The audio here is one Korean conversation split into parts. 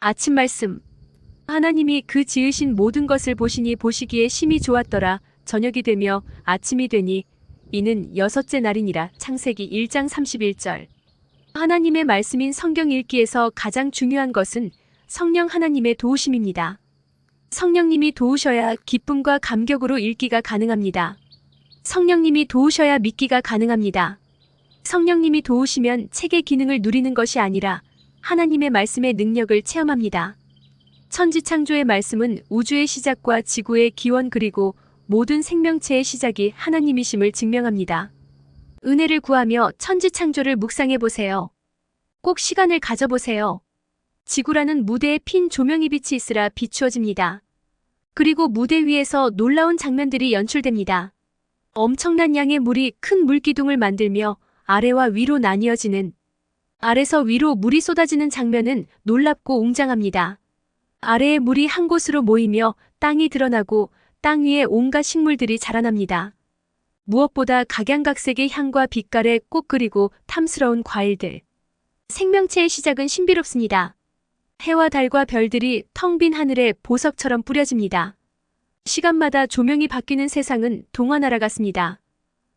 아침 말씀. 하나님이 그 지으신 모든 것을 보시니 보시기에 심히 좋았더라. 저녁이 되며 아침이 되니 이는 여섯째 날이니라. 창세기 1장 31절. 하나님의 말씀인 성경 읽기에서 가장 중요한 것은 성령 하나님의 도우심입니다. 성령님이 도우셔야 기쁨과 감격으로 읽기가 가능합니다. 성령님이 도우셔야 믿기가 가능합니다. 성령님이 도우시면 책의 기능을 누리는 것이 아니라 하나님의 말씀의 능력을 체험합니다. 천지 창조의 말씀은 우주의 시작과 지구의 기원 그리고 모든 생명체의 시작이 하나님이심을 증명합니다. 은혜를 구하며 천지 창조를 묵상해 보세요. 꼭 시간을 가져보세요. 지구라는 무대에 핀 조명이 빛이 있으라 비추어집니다. 그리고 무대 위에서 놀라운 장면들이 연출됩니다. 엄청난 양의 물이 큰 물기둥을 만들며 아래와 위로 나뉘어지는 아래서 위로 물이 쏟아지는 장면은 놀랍고 웅장합니다. 아래의 물이 한 곳으로 모이며 땅이 드러나고 땅 위에 온갖 식물들이 자라납니다. 무엇보다 각양각색의 향과 빛깔의 꽃 그리고 탐스러운 과일들. 생명체의 시작은 신비롭습니다. 해와 달과 별들이 텅 빈 하늘에 보석처럼 뿌려집니다. 시간마다 조명이 바뀌는 세상은 동화나라 같습니다.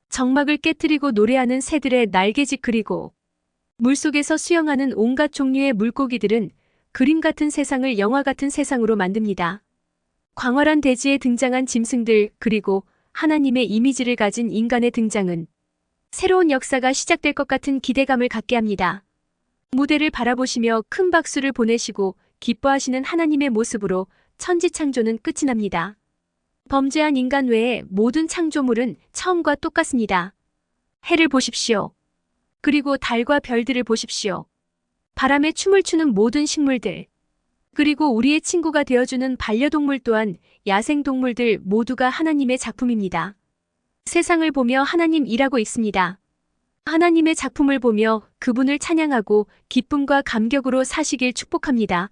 정막을 깨뜨리고 노래하는 새들의 날개짓 그리고 물속에서 수영하는 온갖 종류의 물고기들은 그림 같은 세상을 영화 같은 세상으로 만듭니다. 광활한 대지에 등장한 짐승들 그리고 하나님의 이미지를 가진 인간의 등장은 새로운 역사가 시작될 것 같은 기대감을 갖게 합니다. 무대를 바라보시며 큰 박수를 보내시고 기뻐하시는 하나님의 모습으로 천지 창조는 끝이 납니다. 범죄한 인간 외에 모든 창조물은 처음과 똑같습니다. 해를 보십시오. 그리고 달과 별들을 보십시오. 바람에 춤을 추는 모든 식물들. 그리고 우리의 친구가 되어주는 반려동물 또한 야생동물들 모두가 하나님의 작품입니다. 세상을 보며 하나님 일하고 있습니다. 하나님의 작품을 보며 그분을 찬양하고 기쁨과 감격으로 사시길 축복합니다.